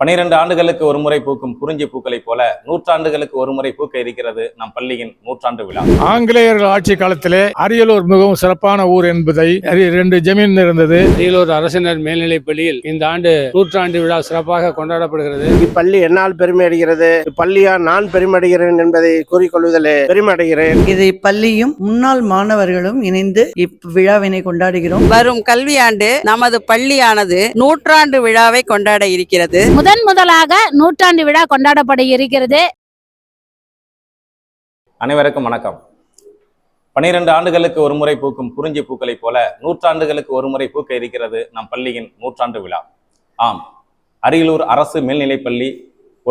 பனிரெண்டு ஆண்டுகளுக்கு ஒரு முறை பூக்கும் குறிஞ்சி பூக்களைப் போல நூற்றாண்டுகளுக்கு ஒரு முறை பூக்க இருக்கிறது நம் பள்ளியின் நூற்றாண்டு விழா. ஆங்கிலேயர்கள் ஆட்சி காலத்திலே அரியலூர் மிகவும் சிறப்பான ஊர் என்பதை ரெண்டு ஜமீன் இருந்தது. அரியலூர் அரசினர் மேல்நிலைப் பள்ளியில் இந்த ஆண்டு நூற்றாண்டு விழா சிறப்பாக கொண்டாடப்படுகிறது. இப்பள்ளி என்னால் பெருமை அடைகிறது. இப்பள்ளியா நான் பெருமை அடைகிறேன் என்பதை கூறிக்கொள்வதிலே பெருமை அடைகிறேன். இது இப்பள்ளியும் முன்னாள் மாணவர்களும் இணைந்து இவ்விழாவினை கொண்டாடுகிறோம். வரும் கல்வியாண்டு நமது பள்ளியானது நூற்றாண்டு விழாவை கொண்டாட இருக்கிறது. முதன் முதலாக நூற்றாண்டு விழா கொண்டாடப்பட இருக்கிறது. அனைவருக்கும் வணக்கம். பனிரெண்டு ஆண்டுகளுக்கு ஒரு முறை பூக்கும் குறிஞ்சி பூக்களைப் போல நூற்றாண்டுகளுக்கு ஒரு முறை பூக்க இருக்கிறது நம் பள்ளியின் நூற்றாண்டு விழா. ஆம் அரியலூர் அரசு மேல்நிலைப் பள்ளி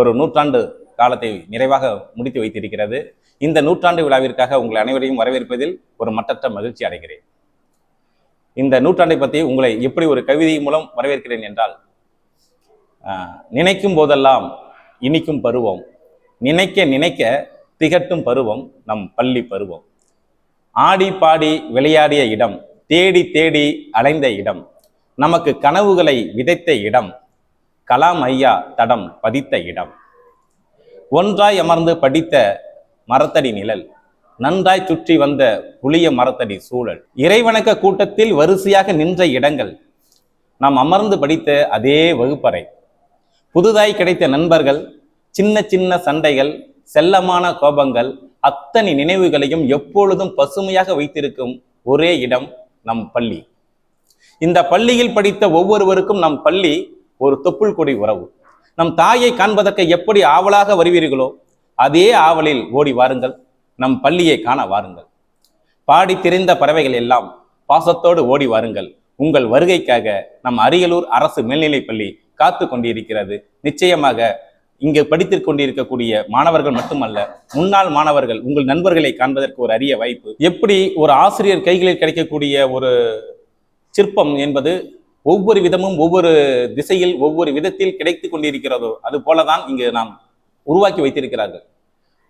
ஒரு நூற்றாண்டு காலத்தை நிறைவாக முடித்து வைத்திருக்கிறது. இந்த நூற்றாண்டு விழாவிற்காக உங்கள் அனைவரையும் வரவேற்பதில் ஒரு மட்டற்ற மகிழ்ச்சி அடைகிறேன். இந்த நூற்றாண்டை பற்றி உங்களை எப்படி ஒரு கவிதை மூலம் வரவேற்கிறேன் என்றால் நினைக்கும் போதெல்லாம் இனிக்கும் பருவம். நினைக்க நினைக்க திகட்டும் பருவம் நம் பள்ளி பருவம். ஆடி பாடி விளையாடிய இடம் தேடி தேடி அலைந்த இடம் நமக்கு கனவுகளை விதைத்த இடம் கலாம் ஐயா தடம் பதித்த இடம். ஒன்றாய் அமர்ந்து படித்த மரத்தடி நிழல் நன்றாய் சுற்றி வந்த புளிய மரத்தடி சூழல் இறைவணக்க கூட்டத்தில் வரிசையாக நின்ற இடங்கள் நாம் அமர்ந்து படித்த அதே வகுப்பறை. புதுதாய் கிடைத்த நண்பர்கள் சின்ன சின்ன சண்டைகள் செல்லமான கோபங்கள் அத்தனை நினைவுகளையும் எப்பொழுதும் பசுமையாக வைத்திருக்கும் ஒரே இடம் நம் பள்ளி. இந்த பள்ளியில் படித்த ஒவ்வொருவருக்கும் நம் பள்ளி ஒரு தொப்புள் கொடி உறவு. நம் தாயை காண்பதற்கு எப்படி ஆவலாக வருவீர்களோ அதே ஆவலில் ஓடி வாருங்கள். நம் பள்ளியை காண வாருங்கள். பாடி திரிந்த பறவைகள் எல்லாம் பாசத்தோடு ஓடி வாருங்கள். உங்கள் வருகைக்காக நம் அரியலூர் அரசு மேல்நிலைப் பள்ளி காத்து கொண்டிருக்கிறது. நிச்சயமாக இங்கு படித்துக் கொண்டிருக்கக்கூடிய மாணவர்கள் மட்டுமல்ல முன்னாள் மாணவர்கள் உங்கள் நண்பர்களை காண்பதற்கு ஒரு அரிய வாய்ப்பு. எப்படி ஒரு ஆசிரியர் கைகளில் கிடைக்கக்கூடிய ஒரு சிற்பம் என்பது ஒவ்வொரு விதமும் ஒவ்வொரு திசையில் ஒவ்வொரு விதத்தில் கிடைத்து கொண்டிருக்கிறதோ அது போலதான் இங்கு நாம் உருவாக்கி வைத்திருக்கிறார்கள்.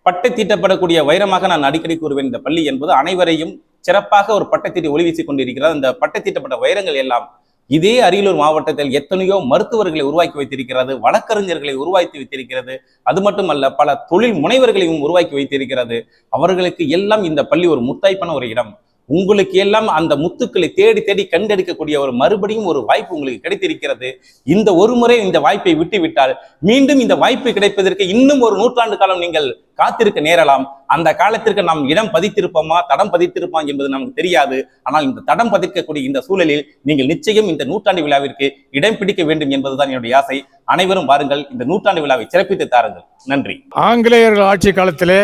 பட்டை தீட்டப்படக்கூடிய வைரமாக நான் அடிக்கடி கூறுவேன் இந்த பள்ளி என்பது அனைவரையும் சிறப்பாக ஒரு பட்டை தீட்டி ஒளி வீசிக் கொண்டிருக்கிறது. அந்த பட்டை தீட்டப்பட்ட வைரங்கள் எல்லாம் இதே அரியலூர் மாவட்டத்தில் எத்தனையோ மருத்துவர்களை உருவாக்கி வைத்திருக்கிறது வழக்கறிஞர்களை உருவாக்கி வைத்திருக்கிறது. அது மட்டுமல்ல பல தொழில் முனைவர்களையும் உருவாக்கி வைத்திருக்கிறது. அவர்களுக்கு எல்லாம் இந்த பள்ளி ஒரு முத்தாய்ப்பான ஒரு இடம். உங்களுக்கு எல்லாம் அந்த முத்துக்களை தேடி தேடி கண்டெடுக்கக்கூடிய ஒரு மறுபடியும் ஒரு வாய்ப்பு உங்களுக்கு கிடைத்திருக்கிறது. இந்த ஒரு முறை இந்த வாய்ப்பை விட்டுவிட்டால் மீண்டும் இந்த வாய்ப்பு கிடைப்பதற்கு இன்னும் ஒரு நூற்றாண்டு காலம் நீங்கள் காத்திருக்க நேரலாம். அந்த காலத்திற்கு நாம் இடம் பதித்திருப்போமா தடம் பதித்திருப்போம் என்பது நமக்கு தெரியாது. ஆனால் இந்த தடம் பதிக்கக்கூடிய இந்த சூழலில் நீங்கள் நிச்சயம் இந்த நூற்றாண்டு விழாவிற்கு இடம் பிடிக்க வேண்டும் என்பதுதான் என்னுடைய ஆசை. அனைவரும் வாருங்கள் இந்த நூற்றாண்டு விழாவை சிறப்பித்து தாருங்கள். நன்றி. ஆங்கிலேயர்கள் ஆட்சி காலத்திலே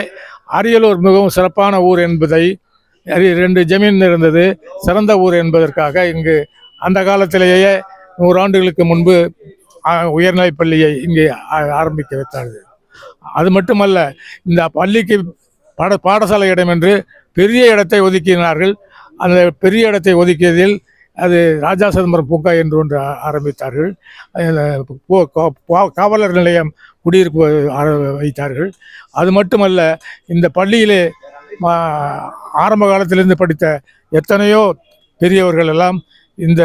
அரியலூர் மிகவும் சிறப்பான ஊர் என்பதை ரெண்டு ஜமீன் இருந்தது. சிறந்த ஊர் என்பதற்காக இங்கு அந்த காலத்திலேயே நூறாண்டுகளுக்கு முன்பு உயர்நிலைப் பள்ளியை இங்கே ஆரம்பிக்க வைத்தார்கள். அது மட்டுமல்ல இந்த பள்ளிக்கு பாட பாடசாலை இடம் என்று பெரிய இடத்தை ஒதுக்கினார்கள். அந்த பெரிய இடத்தை ஒதுக்கியதில் அது ராஜா சிதம்பரம் பூங்கா என்று ஒன்று ஆரம்பித்தார்கள். போ- காவலர் நிலையம் குடியிருப்பு வைத்தார்கள். அது மட்டுமல்ல இந்த பள்ளியிலே ஆரம்ப காலத்திலிருந்து படித்த எத்தனையோ பெரியவர்கள் எல்லாம் இந்த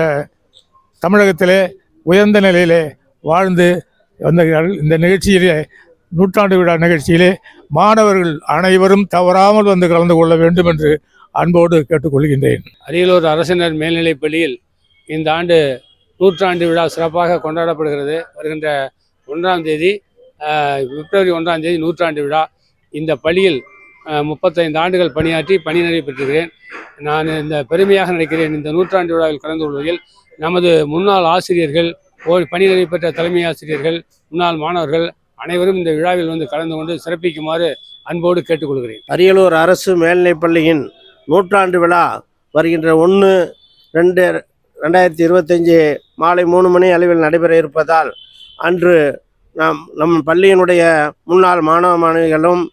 தமிழகத்திலே உயர்ந்த நிலையிலே வாழ்ந்து வந்தார்கள் இந்த நிகழ்ச்சியிலே நூற்றாண்டு விழா நிகழ்ச்சியிலே மாணவர்கள் அனைவரும் தவறாமல் வந்து கலந்து கொள்ள வேண்டும் என்று அன்போடு கேட்டுக்கொள்கின்றேன். அரியலூர் அரசினர் மேல்நிலைப் பள்ளியில் இந்த ஆண்டு நூற்றாண்டு விழா சிறப்பாக கொண்டாடப்படுகிறது. வருகின்ற ஒன்றாம் தேதி பிப்ரவரி ஒன்றாம் தேதி நூற்றாண்டு விழா. இந்த பள்ளியில் முப்பத்தைந்து ஆண்டுகள் பணியாற்றி பணி நிறைவு பெற்றிருக்கிறேன். நான் இந்த பெருமையாக நினைக்கிறேன். இந்த நூற்றாண்டு விழாவில் கலந்து கொள்வதில் நமது முன்னாள் ஆசிரியர்கள் ஓ- பணி நிறைவு பெற்ற தலைமை ஆசிரியர்கள் முன்னாள் மாணவர்கள் அனைவரும் இந்த விழாவில் வந்து கலந்து கொண்டு சிறப்பிக்குமாறு அன்போடு கேட்டுக்கொள்கிறேன். அரியலூர் அரசு மேல்நிலைப்பள்ளியின் நூற்றாண்டு விழா வருகின்ற ஒன்று ரெண்டு ரெண்டாயிரத்தி இருபத்தஞ்சி மாலை மூணு மணி அளவில் நடைபெற இருப்பதால் அன்று நாம் நம் பள்ளியினுடைய முன்னாள் மாணவ மாணவிகளும்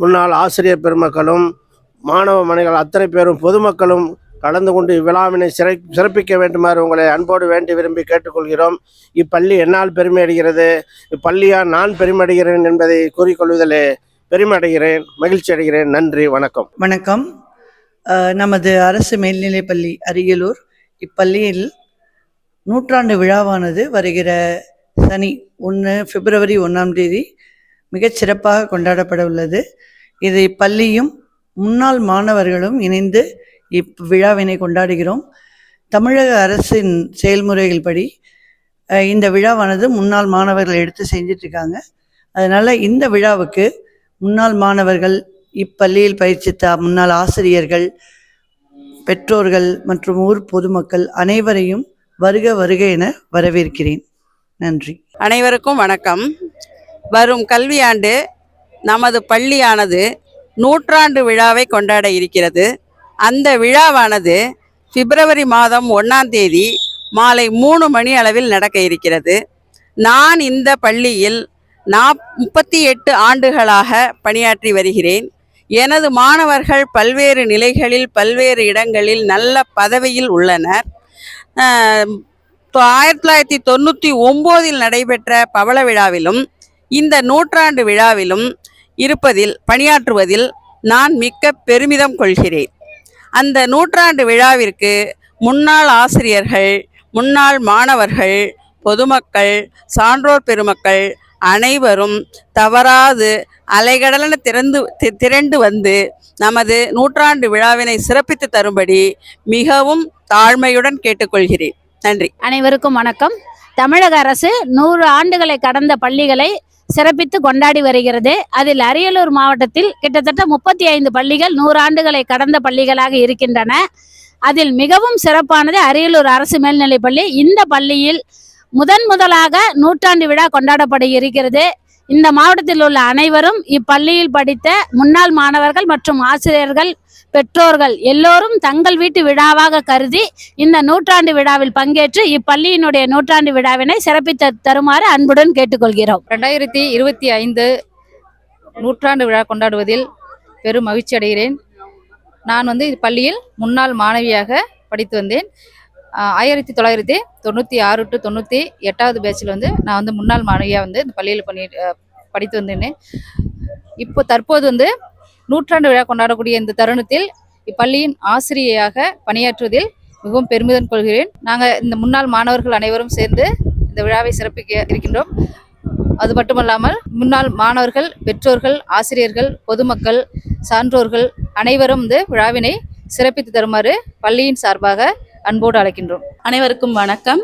முன்னாள் ஆசிரியர் பெருமக்களும் மாணவ மனைகள் அத்தனை பேரும் பொதுமக்களும் கலந்து கொண்டு இவ்விழாவினை சிறை சிறப்பிக்க வேண்டுமாறு உங்களை அன்போடு வேண்டி விரும்பி கேட்டுக்கொள்கிறோம். இப்பள்ளி என்னால் பெருமை அடைகிறது. இப்பள்ளியால் நான் பெருமை அடைகிறேன் என்பதை கூறிக்கொள்வதிலே பெருமை அடைகிறேன் மகிழ்ச்சி அடைகிறேன். நன்றி வணக்கம். வணக்கம். நமது அரசு மேல்நிலைப்பள்ளி அரியலூர். இப்பள்ளியில் நூற்றாண்டு விழாவானது வருகிற சனி ஒன்று பிப்ரவரி ஒன்றாம் தேதி மிகச் சிறப்பாக கொண்டாடப்பட உள்ளது. இதை பள்ளியும் முன்னாள் மாணவர்களும் இணைந்து இவ்விழாவினை கொண்டாடுகிறோம். தமிழக அரசின் செயல்முறைகள் படி இந்த விழாவானது முன்னாள் மாணவர்கள் எடுத்து செஞ்சிட்ருக்காங்க. அதனால் இந்த விழாவுக்கு முன்னாள் மாணவர்கள் இப்பள்ளியில் பயிற்சித்த முன்னாள் ஆசிரியர்கள் பெற்றோர்கள் மற்றும் ஊர் பொதுமக்கள் அனைவரையும் வருக வருக என வரவேற்கிறேன். நன்றி. அனைவருக்கும் வணக்கம். வரும் கல்வியாண்டு நமது பள்ளியானது நூற்றாண்டு விழாவை கொண்டாட இருக்கிறது. அந்த விழாவானது பிப்ரவரி மாதம் ஒன்றாம் தேதி மாலை மூணு மணி அளவில் நடக்க இருக்கிறது. நான் இந்த பள்ளியில் நா முப்பத்தி எட்டு ஆண்டுகளாக பணியாற்றி வருகிறேன். எனது மாணவர்கள் பல்வேறு நிலைகளில் பல்வேறு இடங்களில் நல்ல பதவியில் உள்ளனர். ஆயிரத்தி தொள்ளாயிரத்தி தொண்ணூற்றி ஒம்போதில் நடைபெற்ற பவள விழாவிலும் இந்த நூற்றாண்டு விழாவிலும் இருப்பதில் பணியாற்றுவதில் நான் மிக்க பெருமிதம் கொள்கிறேன். அந்த நூற்றாண்டு விழாவிற்கு முன்னாள் ஆசிரியர்கள் முன்னாள் மாணவர்கள் பொதுமக்கள் சான்றோர் பெருமக்கள் அனைவரும் தவறாது அலைகடலன திறந்து தி- திரண்டு வந்து நமது நூற்றாண்டு விழாவினை சிறப்பித்து தரும்படி மிகவும் தாழ்மையுடன் கேட்டுக்கொள்கிறேன். நன்றி. அனைவருக்கும் வணக்கம். தமிழக அரசு நூறு ஆண்டுகளை கடந்த பள்ளிகளை சிறப்பித்து கொண்டாடி வருகிறது. அதில் அரியலூர் மாவட்டத்தில் கிட்டத்தட்ட முப்பத்தி ஐந்து பள்ளிகள் நூறு ஆண்டுகளை கடந்த பள்ளிகளாக இருக்கின்றன. அதில் மிகவும் சிறப்பானது அரியலூர் அரசு மேல்நிலைப் பள்ளி. இந்த பள்ளியில் முதன் முதலாக நூற்றாண்டு விழா கொண்டாடப்பட இருக்கிறது. இந்த மாவட்டத்தில் உள்ள அனைவரும் இப்பள்ளியில் படித்த முன்னாள் மாணவர்கள் மற்றும் ஆசிரியர்கள் பெற்றோர்கள் எல்லோரும் தங்கள் வீட்டு விழாவாக கருதி இந்த நூற்றாண்டு விழாவில் பங்கேற்று இப்பள்ளியினுடைய நூற்றாண்டு விழாவினை சிறப்பித்த தருமாறு அன்புடன் கேட்டுக்கொள்கிறோம். ரெண்டாயிரத்தி இருபத்தி ஐந்து நூற்றாண்டு விழா கொண்டாடுவதில் பெரும் மகிழ்ச்சி அடைகிறேன் நான் வந்து பள்ளியில் முன்னாள் மாணவியாக படித்து வந்தேன். ஆயிரத்தி தொள்ளாயிரத்தி தொண்ணூற்றி ஆறு டு தொண்ணூற்றி எட்டாவது பேட்சில் வந்து நான் வந்து முன்னாள் மாணவியாக வந்து இந்த பள்ளியில் பண்ணி படித்து வந்தேன் இப்போ தற்போது வந்து நூற்றாண்டு விழா கொண்டாடக்கூடிய இந்த தருணத்தில் இப்பள்ளியின் ஆசிரியையாக பணியாற்றுவதில் மிகவும் பெருமிதம் கொள்கிறேன். நாங்கள் இந்த முன்னாள் மாணவர்கள் அனைவரும் சேர்ந்து இந்த விழாவை சிறப்பிக்க இருக்கின்றோம். அது மட்டுமல்லாமல் முன்னாள் மாணவர்கள் பெற்றோர்கள் ஆசிரியர்கள் பொதுமக்கள் சான்றோர்கள் அனைவரும் இந்த விழாவினை சிறப்பித்து தருமாறு பள்ளியின் சார்பாக அன்போடு அழைக்கின்றோம். அனைவருக்கும் வணக்கம்.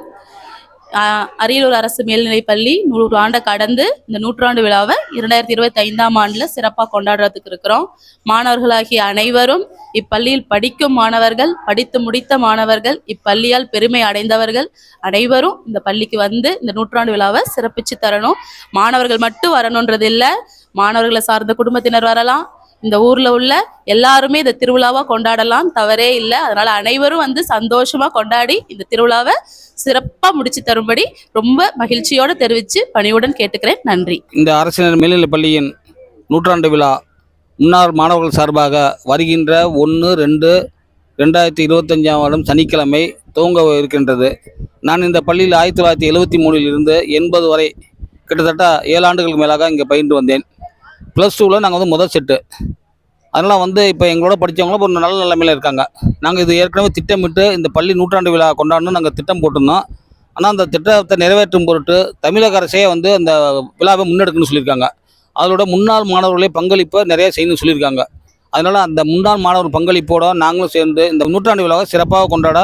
அரியலூர் அரசு மேல்நிலைப்பள்ளி நூறு ஆண்டை கடந்து இந்த நூற்றாண்டு விழாவை இரண்டாயிரத்தி இருபத்தி ஐந்தாம் ஆண்டில் சிறப்பாக கொண்டாடுறதுக்கு இருக்கிறோம். மாணவர்களாகிய அனைவரும் இப்பள்ளியில் படிக்கும் மாணவர்கள் படித்து முடித்த மாணவர்கள் இப்பள்ளியால் பெருமை அடைந்தவர்கள் அனைவரும் இந்த பள்ளிக்கு வந்து இந்த நூற்றாண்டு விழாவை சிறப்பிச்சு தரணும். மாணவர்கள் மட்டும் வரணுன்றது இல்லை மாணவர்களை சார்ந்த குடும்பத்தினர் வரலாம் இந்த ஊர்ல உள்ள எல்லாருமே இந்த திருவிழாவா கொண்டாடலாம். தவறே இல்லை. அதனால அனைவரும் வந்து சந்தோஷமா கொண்டாடி இந்த திருவிழாவை சிறப்பா முடிச்சு தரும்படி ரொம்ப மகிழ்ச்சியோட தெரிவிச்சு பணிவுடன் கேட்டுக்கிறேன். நன்றி. இந்த அரசினர் மேல்நிலைப் பள்ளியின் நூற்றாண்டு விழா முன்னாள் மாணவர்கள் சார்பாக வருகின்ற ஒன்று ரெண்டு ரெண்டாயிரத்தி இருபத்தஞ்சாம் வருடம் சனிக்கிழமை துவங்க இருக்கின்றது. நான் இந்த பள்ளியில் ஆயிரத்தி தொள்ளாயிரத்தி எழுபத்தி மூணில் இருந்து எண்பது வரை கிட்டத்தட்ட ஏழு ஆண்டுகளுக்கு மேலாக இங்கே பயின்று வந்தேன். ப்ளஸ் டூவில் நாங்கள் வந்து முதல் செட்டு அதனால் வந்து இப்போ எங்களோட படித்தவங்களும் ஒரு நல்ல நிலைமையில் இருக்காங்க. நாங்கள் இது ஏற்கனவே திட்டமிட்டு இந்த பள்ளி நூற்றாண்டு விழா கொண்டாடணும் நாங்கள் திட்டம் போட்டிருந்தோம். ஆனால் அந்த திட்டத்தை நிறைவேற்றும் பொருட்டு தமிழக அரசே வந்து அந்த விழாவை முன்னெடுக்கணும்னு சொல்லியிருக்காங்க. அதோட முன்னாள் மாணவர்களே பங்களிப்பை நிறைய செய்யணும்னு சொல்லியிருக்காங்க. அதனால் அந்த முன்னாள் மாணவர் பங்களிப்போட நாங்களும் சேர்ந்து இந்த நூற்றாண்டு விழாவை சிறப்பாக கொண்டாட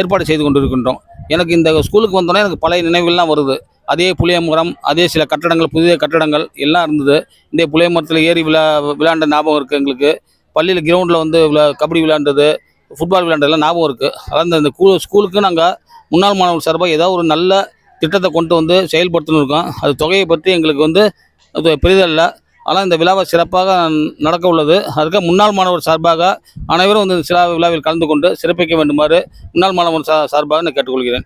ஏற்பாடு செய்து கொண்டு இருக்கின்றோம் எனக்கு இந்த ஸ்கூலுக்கு வந்தோடனே எனக்கு பழைய நினைவுகள்லாம் வருது. அதே புளியமரம் அதே சில கட்டடங்கள் புதிய கட்டடங்கள் எல்லாம் இருந்தது. இந்த புளியமரத்தில் ஏறி விழா விளையாண்ட ஞாபகம் இருக்குது எங்களுக்கு. பள்ளியில் கிரவுண்டில் வந்து விளா கபடி விளையாண்டது ஃபுட்பால் விளையாண்டதெல்லாம் ஞாபகம் இருக்குது அதாவது இந்த கூ ஸ்கூலுக்கு நாங்கள் முன்னாள் மாணவர் சார்பாக ஏதாவது ஒரு நல்ல திட்டத்தை கொண்டு வந்து செயல்படுத்தணும் இருக்கோம். அது தொகையை பற்றி எங்களுக்கு வந்து அது பெரிதல்ல. ஆனால் இந்த விழாவை சிறப்பாக நடக்க உள்ளது. அதுக்கு முன்னாள் மாணவர் சார்பாக அனைவரும் வந்து இந்த சிலா விழாவில் கலந்து கொண்டு சிறப்பிக்க வேண்டுமாறு முன்னாள் மாணவர் சா சார்பாக நான் கேட்டுக்கொள்கிறேன்.